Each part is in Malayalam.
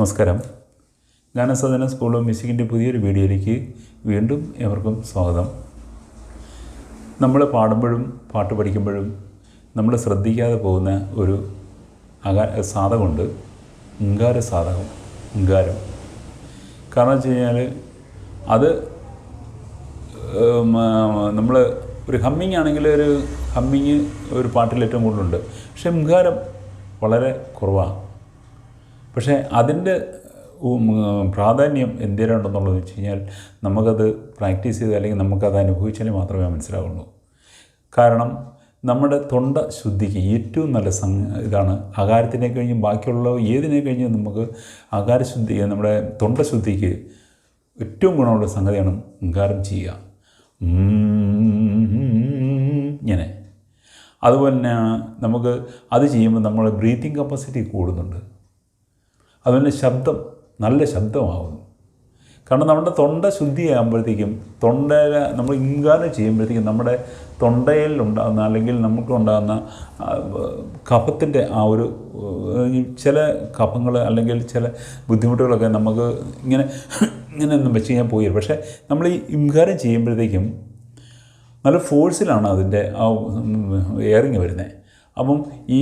നമസ്കാരം. ഗാനസാധന സ്കൂൾ ഓഫ് മ്യൂസിക്കിന്റെ പുതിയൊരു വീഡിയോയിലേക്ക് വീണ്ടും എവർക്കും സ്വാഗതം. നമ്മൾ പാടുമ്പോഴും പാട്ട് പഠിക്കുമ്പോഴും നമ്മൾ ശ്രദ്ധിക്കാതെ പോകുന്ന ഒരു അകാ സാധകമുണ്ട്. ഉങ്കാര സാധകം ഉങ്കാരം കാരണം വെച്ച് കഴിഞ്ഞാൽ അത് നമ്മൾ ഒരു ഹമ്മിങ് ആണെങ്കിൽ ഒരു ഹമ്മിങ് ഒരു പാട്ടിൽ ഏറ്റവും കൂടുതലുണ്ട്. പക്ഷേ ഉങ്കാരം വളരെ കുറവാണ് പക്ഷേ അതിന്റെ പ്രാധാന്യം എന്തിനുണ്ടെന്നുള്ളത് വെച്ച് കഴിഞ്ഞാൽ നമുക്കത് പ്രാക്ടീസ് ചെയ്ത് അല്ലെങ്കിൽ നമുക്കത് അനുഭവിച്ചാൽ മാത്രമേ മനസ്സിലാവുള്ളൂ. കാരണം നമ്മുടെ തൊണ്ട ശുദ്ധിക്ക് ഏറ്റവും നല്ല സം ഇതാണ്. അകാരത്തിനെ കഴിഞ്ഞ് ബാക്കിയുള്ള ഏതിനെ കഴിഞ്ഞ് നമുക്ക് അകാരശുദ്ധി നമ്മുടെ തൊണ്ട ശുദ്ധിക്ക് ഏറ്റവും ഗുണമുള്ള സംഗതിയാണ് ഉങ്കാരം ചെയ്യുക. ഇങ്ങനെ. അതുപോലെ തന്നെ നമുക്ക് അത് ചെയ്യുമ്പോൾ നമ്മുടെ ബ്രീത്തിങ് കപ്പാസിറ്റി കൂടുന്നുണ്ട്. അതുപോലെ ശബ്ദം നല്ല ശബ്ദമാകുന്നു കാരണം നമ്മുടെ തൊണ്ട ശുദ്ധിയാകുമ്പോഴത്തേക്കും തൊണ്ടയിൽ നമ്മൾ ഇങ്കാരം ചെയ്യുമ്പോഴത്തേക്കും നമ്മുടെ തൊണ്ടയിൽ ഉണ്ടാകുന്ന അല്ലെങ്കിൽ നമുക്കുണ്ടാകുന്ന കഫത്തിന്റെ ആ ഒരു ചില കഫങ്ങൾ അല്ലെങ്കിൽ ചില ബുദ്ധിമുട്ടുകളൊക്കെ നമുക്ക് ഇങ്ങനെ ഇങ്ങനെ ഒന്നും വെച്ച് കഴിഞ്ഞാൽ പോയി. പക്ഷേ നമ്മൾ ഈ ഇങ്കാരം ചെയ്യുമ്പോഴത്തേക്കും നല്ല ഫോഴ്സിലാണ് അതിന്റെ ആ എയറിങ് വരുന്നത്. അപ്പം ഈ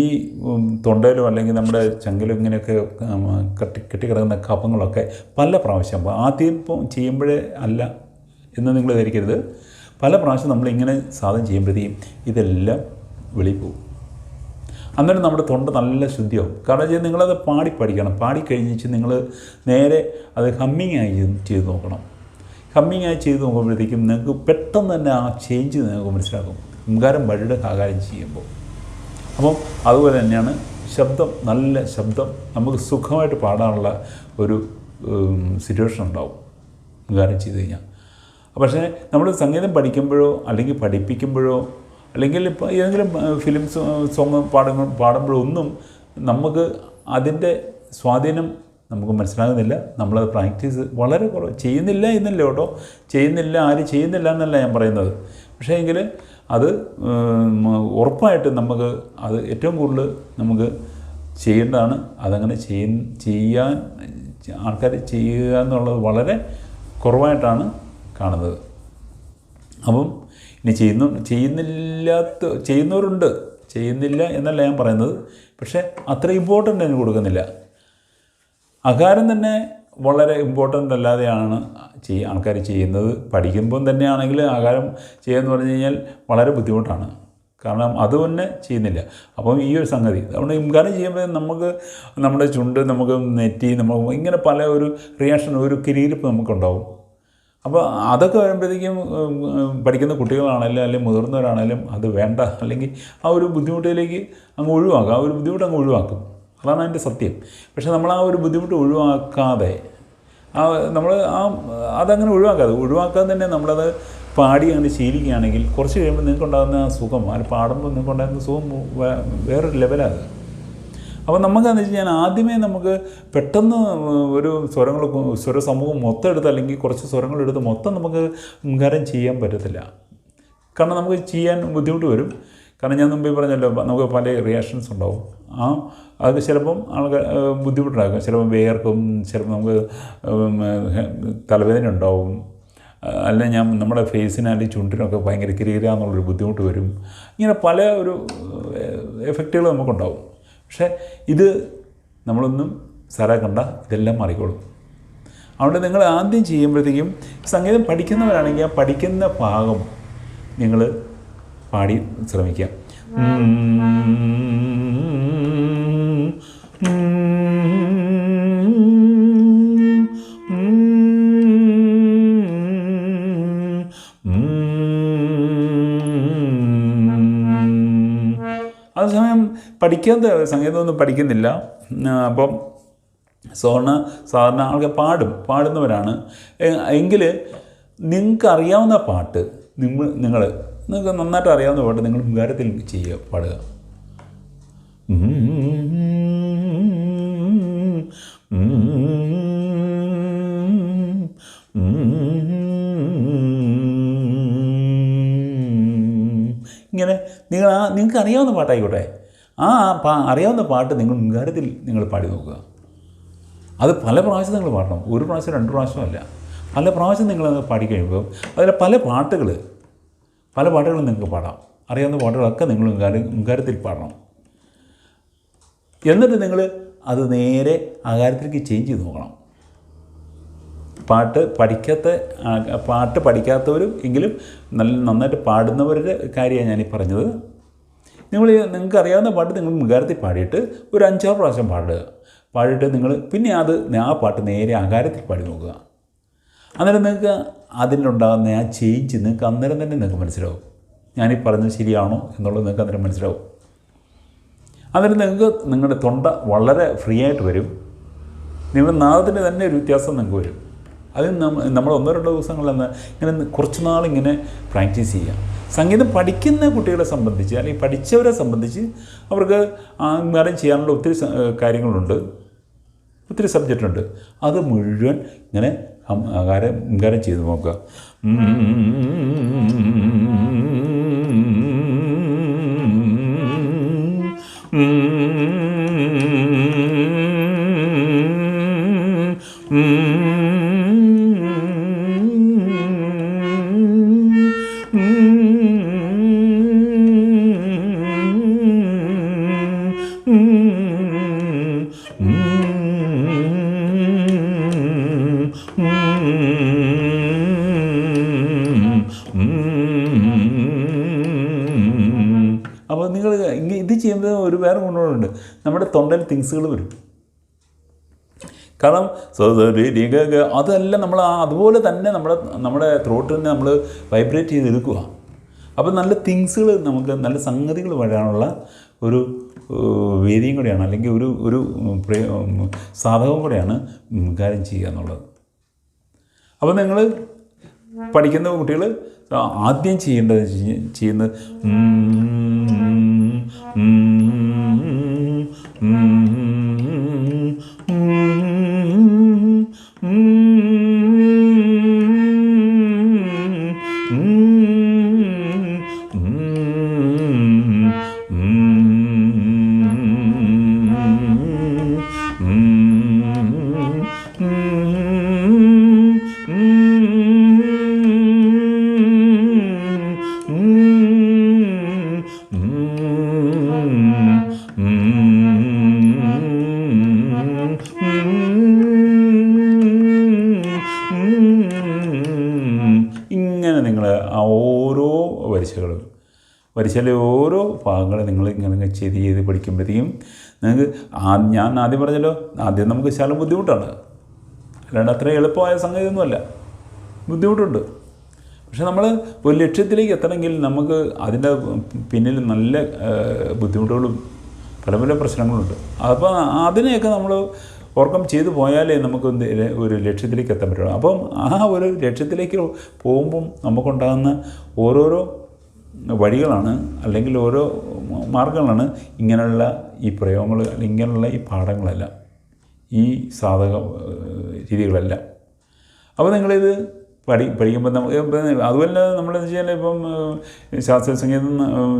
തൊണ്ടയിലും അല്ലെങ്കിൽ നമ്മുടെ ചങ്കിലും ഇങ്ങനെയൊക്കെ കെട്ടി കെട്ടിക്കിടക്കുന്ന കഫങ്ങളൊക്കെ പല പ്രാവശ്യം ആദ്യം ഇപ്പം ചെയ്യുമ്പോഴേ അല്ല എന്ന് നിങ്ങൾ ധരിക്കരുത് പല പ്രാവശ്യം നമ്മളിങ്ങനെ സാധനം ചെയ്യുമ്പോഴത്തേക്കും ഇതെല്ലാം വെളിയിൽ പോകും. അന്നേരം നമ്മുടെ തൊണ്ട നല്ല ശുദ്ധിയാവും. കാരണം വെച്ചാൽ നിങ്ങളത് പാടി പഠിക്കണം. പാടി കഴിഞ്ഞിട്ട് നിങ്ങൾ നേരെ അത് ഹമ്മിങ് ആയി ചെയ്ത് നോക്കണം. ഹമ്മിങ് ആയി ചെയ്ത് നോക്കുമ്പോഴത്തേക്കും നിങ്ങൾക്ക് പെട്ടെന്ന് തന്നെ ആ ചേഞ്ച് നിങ്ങൾക്ക് മനസ്സിലാക്കും ഹംകാരം വഴിയുടെ ആകാരം ചെയ്യുമ്പോൾ. അപ്പം അതുപോലെ തന്നെയാണ് ശബ്ദം നല്ല ശബ്ദം നമുക്ക് സുഖമായിട്ട് പാടാനുള്ള ഒരു സിറ്റുവേഷൻ ഉണ്ടാവും. ഗാനം ചെയ്ത് കഴിഞ്ഞാൽ. പക്ഷേ നമ്മൾ സംഗീതം പഠിക്കുമ്പോഴോ അല്ലെങ്കിൽ പഠിപ്പിക്കുമ്പോഴോ അല്ലെങ്കിൽ ഇപ്പോൾ ഏതെങ്കിലും ഫിലിം സോങ് പാടുമ്പോൾ പാടുമ്പോഴോ ഒന്നും നമുക്ക് അതിന്റെ സ്വാധീനം നമുക്ക് മനസ്സിലാകുന്നില്ല. നമ്മളത് പ്രാക്ടീസ് വളരെ കുറവ്. ചെയ്യുന്നില്ല എന്നല്ല കേട്ടോ? ചെയ്യുന്നില്ല ആരും ചെയ്യുന്നില്ല എന്നല്ല ഞാൻ പറയുന്നത്. പക്ഷേ എങ്കിൽ അത് ഉറപ്പായിട്ട് നമുക്ക് അത് ഏറ്റവും കൂടുതൽ നമുക്ക് ചെയ്യേണ്ടതാണ്. അതങ്ങനെ ചെയ്യ ചെയ്യാൻ ആൾക്കാർ ചെയ്യുക എന്നുള്ളത് വളരെ കുറവായിട്ടാണ് കാണുന്നത്. അപ്പം ഇനി ചെയ്യുന്നു ചെയ്യുന്നില്ലാത്ത ചെയ്യുന്നവരുണ്ട്. ചെയ്യുന്നില്ല എന്നല്ല ഞാൻ പറയുന്നത്. പക്ഷേ അത്ര ഇമ്പോർട്ടന്റ് അതിന് കൊടുക്കുന്നില്ല. അകാരം തന്നെ വളരെ ഇമ്പോർട്ടന്റ് അല്ലാതെയാണ് ചെയ്യ ആൾക്കാർ ചെയ്യുന്നത്. പഠിക്കുമ്പം തന്നെയാണെങ്കിൽ ആഹാരം ചെയ്യുകയെന്ന് പറഞ്ഞു കഴിഞ്ഞാൽ വളരെ ബുദ്ധിമുട്ടാണ്. കാരണം അത് തന്നെ ചെയ്യുന്നില്ല. അപ്പം ഈ ഒരു സംഗതി അതുകൊണ്ട് ഇംകാരം ചെയ്യുമ്പോൾ നമുക്ക് നമ്മുടെ ചുണ്ട് നമുക്ക് നെറ്റി നമുക്ക് ഇങ്ങനെ പല ഒരു റിയാക്ഷൻ ഒരു കിരീരിപ്പ് നമുക്കുണ്ടാവും. അപ്പോൾ അതൊക്കെ വരുമ്പോഴത്തേക്കും പഠിക്കുന്ന കുട്ടികളാണെങ്കിലും അല്ലെങ്കിൽ മുതിർന്നവരാണെങ്കിലും അത് വേണ്ട. അല്ലെങ്കിൽ ആ ഒരു ബുദ്ധിമുട്ടിലേക്ക് അങ്ങ് ഒഴിവാക്കും. ആ ഒരു ബുദ്ധിമുട്ട് അങ്ങ് ഒഴിവാക്കും. അതാണ് അതിന്റെ സത്യം. പക്ഷേ നമ്മൾ ആ ഒരു ബുദ്ധിമുട്ട് ഒഴിവാക്കാതെ ആ നമ്മൾ ആ അതങ്ങനെ ഒഴിവാക്കാതെ ഒഴിവാക്കാതെ തന്നെ നമ്മളത് പാടി അങ്ങനെ ശീലിക്കുകയാണെങ്കിൽ കുറച്ച് കഴിയുമ്പോൾ നിങ്ങൾക്കുണ്ടാകുന്ന ആ സുഖം അത് പാടുമ്പോൾ നിങ്ങൾക്കുണ്ടാകുന്ന സുഖം വേറൊരു ലെവലാണ്. അപ്പോൾ നമുക്കെന്ന് വെച്ച് കഴിഞ്ഞാൽ ആദ്യമേ നമുക്ക് പെട്ടെന്ന് ഒരു സ്വരങ്ങൾ സ്വരസമൂഹം മൊത്തം എടുത്ത് അല്ലെങ്കിൽ കുറച്ച് സ്വരങ്ങൾ എടുത്ത് മൊത്തം നമുക്ക് മുൻകാരം ചെയ്യാൻ പറ്റത്തില്ല. കാരണം നമുക്ക് ചെയ്യാൻ ബുദ്ധിമുട്ട് വരും. കാരണം ഞാൻ മുമ്പേ പറഞ്ഞല്ലോ നമുക്ക് പല റിയാക്ഷൻസ് ഉണ്ടാവും. ആ അത് ചിലപ്പം ആൾക്കാർ ബുദ്ധിമുട്ടുണ്ടാക്കും. ചിലപ്പം വേർക്കും ചിലപ്പം നമുക്ക് തലവേദന ഉണ്ടാവും. അല്ല ഞാൻ നമ്മുടെ ഫേസിന് ചുണ്ടിനൊക്കെ ഭയങ്കര കിരീരാന്നുള്ളൊരു ബുദ്ധിമുട്ട് വരും. ഇങ്ങനെ പല ഒരു എഫക്റ്റുകൾ നമുക്കുണ്ടാവും. പക്ഷേ ഇത് നമ്മളൊന്നും സാറാക്കണ്ട ഇതെല്ലാം മാറിക്കോളും. അതുകൊണ്ട് നിങ്ങൾ ആദ്യം ചെയ്യുമ്പോഴത്തേക്കും സംഗീതം പഠിക്കുന്നവരാണെങ്കിൽ ആ പഠിക്കുന്ന ഭാഗം നിങ്ങൾ പാടി ശ്രമിക്കുക അതേസമയം പഠിക്കാത്ത സംഗീതമൊന്നും പഠിക്കുന്നില്ല. അപ്പം സോണ സാധാരണ ആൾക്കാർ പാടും പാടുന്നവരാണ്. എങ്കിൽ നിങ്ങൾക്ക് അറിയാവുന്ന പാട്ട് നിങ്ങൾ നിങ്ങൾ നിങ്ങൾക്ക് നന്നായിട്ട് അറിയാവുന്ന പാട്ട് നിങ്ങൾ വികാരത്തിൽ ചെയ്യുക പാടുക. ഇങ്ങനെ നിങ്ങൾ ആ നിങ്ങൾക്ക് അറിയാവുന്ന പാട്ടായിക്കോട്ടെ. ആ പാ അറിയാവുന്ന പാട്ട് നിങ്ങൾ മുൻകാരത്തിൽ നിങ്ങൾ പാടി നോക്കുക. അത് പല പ്രാവശ്യം നിങ്ങൾ പാടണം. ഒരു പ്രാവശ്യം രണ്ട് പ്രാവശ്യമല്ല പല പ്രാവശ്യം നിങ്ങൾ പാടിക്കഴിയുമ്പോൾ അതിലെ പല പാട്ടുകൾ പല പാട്ടുകളും നിങ്ങൾക്ക് പാടാം. അറിയാവുന്ന പാട്ടുകളൊക്കെ നിങ്ങൾ മുൻകാര പാടണം. എന്നിട്ട് നിങ്ങൾ അത് നേരെ ആകാരത്തിലേക്ക് ചേഞ്ച് ചെയ്ത് നോക്കണം. പാട്ട് പഠിക്കാത്ത പാട്ട് പഠിക്കാത്തവരും എങ്കിലും നല്ല നന്നായിട്ട് പാടുന്നവരുടെ കാര്യമാണ് ഞാനീ പറഞ്ഞത്. നിങ്ങൾ നിങ്ങൾക്ക് അറിയാവുന്ന പാട്ട് നിങ്ങൾ മുൻകാരത്തിൽ പാടിയിട്ട് ഒരു അഞ്ചാറ് പ്രാവശ്യം പാടുക. പാടിയിട്ട് നിങ്ങൾ പിന്നെ അത് ആ പാട്ട് നേരെ ആകാരത്തിൽ പാടി നോക്കുക. അന്നേരം നിങ്ങൾക്ക് അതിലുണ്ടാകുന്ന ആ ചേഞ്ച് നിങ്ങൾക്ക് അന്നേരം തന്നെ നിങ്ങൾക്ക് മനസ്സിലാവും. ഞാനീ പറഞ്ഞത് ശരിയാണോ എന്നുള്ളത് നിങ്ങൾക്ക് അന്നേരം മനസ്സിലാവും. അന്നേരം നിങ്ങൾക്ക് നിങ്ങളുടെ തൊണ്ട വളരെ ഫ്രീ ആയിട്ട് വരും. നിങ്ങളുടെ നാദത്തിന്റെ തന്നെ ഒരു വ്യത്യാസം നിങ്ങൾക്ക് വരും. അതിന് നമ്മൾ ഒന്നോ രണ്ടോ ദിവസങ്ങളെന്ന് ഇങ്ങനെ കുറച്ച് നാളിങ്ങനെ പ്രാക്ടീസ് ചെയ്യാം സംഗീതം പഠിക്കുന്ന കുട്ടികളെ സംബന്ധിച്ച് അല്ലെങ്കിൽ പഠിച്ചവരെ സംബന്ധിച്ച് അവർക്ക് ആകാരം ചെയ്യാനുള്ള ഒത്തിരി കാര്യങ്ങളുണ്ട്. ഒത്തിരി സബ്ജക്റ്റുണ്ട് അത് മുഴുവൻ ഇങ്ങനെ ആകാരം ഇങ്കാരം ചെയ്ത് നോക്കുക അപ്പോൾ ചെയ്യുമ്പോൾ ഒരു വേറെ ഗുണങ്ങളുണ്ട്. നമ്മുടെ തൊണ്ടയിൽ തിങ്സുകൾ വരും. കാരണം അതെല്ലാം നമ്മൾ അതുപോലെ തന്നെ നമ്മുടെ നമ്മുടെ ത്രോട്ടിനെ നമ്മൾ വൈബ്രേറ്റ് ചെയ്തെടുക്കുക അപ്പോൾ നല്ല തിങ്സുകൾ നമുക്ക് നല്ല സംഗതികൾ വരാനുള്ള ഒരു വേദിയും കൂടെയാണ്. അല്ലെങ്കിൽ ഒരു ഒരു സാധകവും കൂടെയാണ് കാര്യം ചെയ്യുക എന്നുള്ളത്. അപ്പോൾ നിങ്ങൾ പഠിക്കുന്ന കുട്ടികൾ ആദ്യം ചെയ്യേണ്ടത് ചെയ്യ- ചെയ്യുന്നത് വരിശകളും വരിശയിലെ ഓരോ ഭാഗങ്ങൾ നിങ്ങൾ ഇങ്ങനെ ചെയ്ത് ചെയ്ത് പഠിക്കുമ്പോഴത്തേക്കും നിങ്ങൾക്ക് ഞാൻ ആദ്യം പറഞ്ഞല്ലോ ആദ്യം നമുക്ക് ശകലം ബുദ്ധിമുട്ടാണ്. അല്ലാണ്ട് അത്ര എളുപ്പമായ സംഗതിയൊന്നുമല്ല. ബുദ്ധിമുട്ടുണ്ട്. പക്ഷെ നമ്മൾ ഒരു ലക്ഷ്യത്തിലേക്ക് എത്തണമെങ്കിൽ നമുക്ക് അതിന്റെ പിന്നിൽ നല്ല ബുദ്ധിമുട്ടുകളും പല പല പ്രശ്നങ്ങളുണ്ട്. അപ്പോൾ അതിനെയൊക്കെ നമ്മൾ ഓർക്കം ചെയ്തു പോയാലേ നമുക്ക് ഒരു ലക്ഷ്യത്തിലേക്ക് എത്താൻ പറ്റുള്ളൂ. അപ്പം ആ ഒരു ലക്ഷ്യത്തിലേക്ക് പോകുമ്പം നമുക്കുണ്ടാകുന്ന ഓരോരോ വഴികളാണ് അല്ലെങ്കിൽ ഓരോ മാർഗങ്ങളാണ് ഇങ്ങനെയുള്ള ഈ പ്രയോഗങ്ങൾ അല്ലെങ്കിൽ ഇങ്ങനെയുള്ള ഈ പാഠങ്ങളെല്ലാം ഈ സാധക രീതികളെല്ലാം. അപ്പോൾ നിങ്ങളിത് പഠി പഠിക്കുമ്പോൾ നമുക്ക് അതുമല്ല നമ്മളെന്ന് വെച്ചാൽ ഇപ്പം ശാസ്ത്രീയ സംഗീതം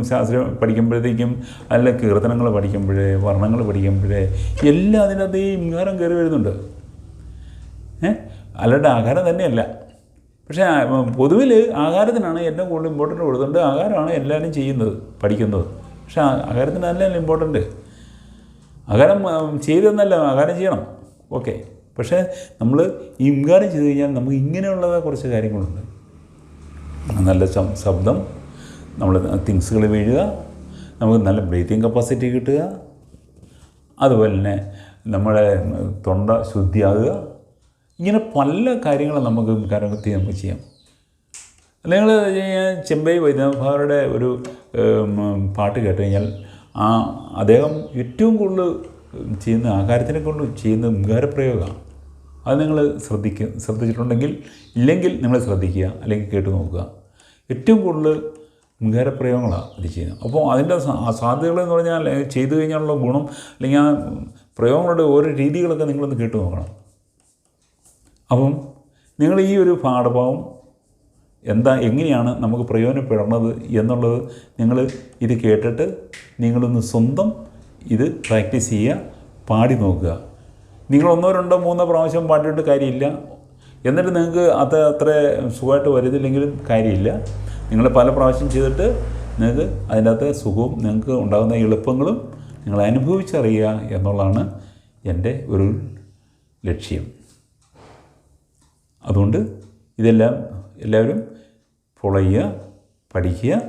ശാസ്ത്രീയ പഠിക്കുമ്പോഴത്തേക്കും അല്ല കീർത്തനങ്ങൾ പഠിക്കുമ്പോഴേ വർണങ്ങൾ പഠിക്കുമ്പോഴേ എല്ലാം അതിനകത്ത് ഈ ഇംഗാരം കയറി വരുന്നുണ്ട്. ഏഹ് അല്ലാണ്ട് ആഹാരം തന്നെയല്ല. പക്ഷേ പൊതുവിൽ ആഹാരത്തിനാണ് ഏറ്റവും കൂടുതൽ ഇമ്പോർട്ടന്റ് കൊടുത്തുകൊണ്ട് ആഹാരമാണ് എല്ലാവരും ചെയ്യുന്നത് പഠിക്കുന്നത്. പക്ഷേ ആഹാരത്തിന് നല്ല ഇമ്പോർട്ടന്റ് ആഹാരം ചെയ്തെന്നല്ല ആഹാരം ചെയ്യണം. ഓക്കെ. പക്ഷേ നമ്മൾ ഈ ഇംകാരം ചെയ്ത് കഴിഞ്ഞാൽ നമുക്ക് ഇങ്ങനെയുള്ളത് കുറച്ച് കാര്യങ്ങളുണ്ട്. നല്ല ശബ്ദം നമ്മൾ തിങ്സുകൾ വീഴുക നമുക്ക് നല്ല ബ്രീത്തിങ് കപ്പാസിറ്റി കിട്ടുക അതുപോലെ തന്നെ നമ്മുടെ തൊണ്ട ശുദ്ധിയാകുക. ഇങ്ങനെ പല കാര്യങ്ങളും നമുക്ക് കാര്യത്തിൽ നമുക്ക് ചെയ്യാം. നിങ്ങൾ ചെമ്പൈ വൈദ്യനാഭാരുടെ ഒരു പാട്ട് കേട്ട് കഴിഞ്ഞാൽ ആ അദ്ദേഹം ഏറ്റവും കൂടുതൽ ചെയ്യുന്ന ആകാരത്തിനെ കൊണ്ട് ചെയ്യുന്ന മുഖാരപ്രയോഗമാണ് അത് നിങ്ങൾ ശ്രദ്ധിക്കുക ശ്രദ്ധിച്ചിട്ടുണ്ടെങ്കിൽ ഇല്ലെങ്കിൽ നിങ്ങൾ ശ്രദ്ധിക്കുക അല്ലെങ്കിൽ കേട്ട് നോക്കുക. ഏറ്റവും കൂടുതൽ മുൻകാരപ്രയോഗങ്ങളാണ് അത് ചെയ്യുന്നത്. അപ്പോൾ അതിന്റെ സാ- സാധ്യതകൾ എന്ന് പറഞ്ഞാൽ ചെയ്തു കഴിഞ്ഞാലുള്ള ഗുണം അല്ലെങ്കിൽ ആ പ്രയോഗങ്ങളുടെ ഓരോ രീതികളൊക്കെ നിങ്ങളൊന്ന് കേട്ട് നോക്കണം. അപ്പം നിങ്ങൾ ഈ ഒരു പാഠഭാവം എന്താ എങ്ങനെയാണ് നമുക്ക് പ്രയോജനപ്പെടുന്നത് എന്നുള്ളത് നിങ്ങൾ ഇത് കേട്ടിട്ട് നിങ്ങളൊന്ന് സ്വന്തം ഇത് പ്രാക്ടീസ് ചെയ്യുക പാടി നോക്കുക. നിങ്ങൾ ഒന്നോ രണ്ടോ മൂന്നോ പ്രാവശ്യം പാടിയിട്ട് കാര്യമില്ല. എന്നിട്ട് നിങ്ങൾക്ക് അത് അത്ര സുഖമായിട്ട് വരുന്നില്ലെങ്കിലും കാര്യമില്ല. നിങ്ങൾ പല പ്രാവശ്യം ചെയ്തിട്ട് നിങ്ങൾക്ക് അതിന്റെ അകത്ത് സുഖവും നിങ്ങൾക്ക് ഉണ്ടാകുന്ന എളുപ്പങ്ങളും നിങ്ങൾ അനുഭവിച്ചറിയുക എന്നുള്ളതാണ് എന്റെ ഒരു ലക്ഷ്യം. അതുകൊണ്ട് ഇതെല്ലാം എല്ലാവരും ഫോളോ ചെയ്യുക പഠിക്കുക.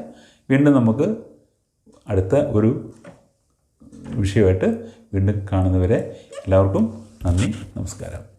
വീണ്ടും നമുക്ക് അടുത്ത ഒരു വിഷയമായിട്ട് വീണ്ടും കാണുന്നവരെ എല്ലാവർക്കും നന്ദി. നമസ്കാരം.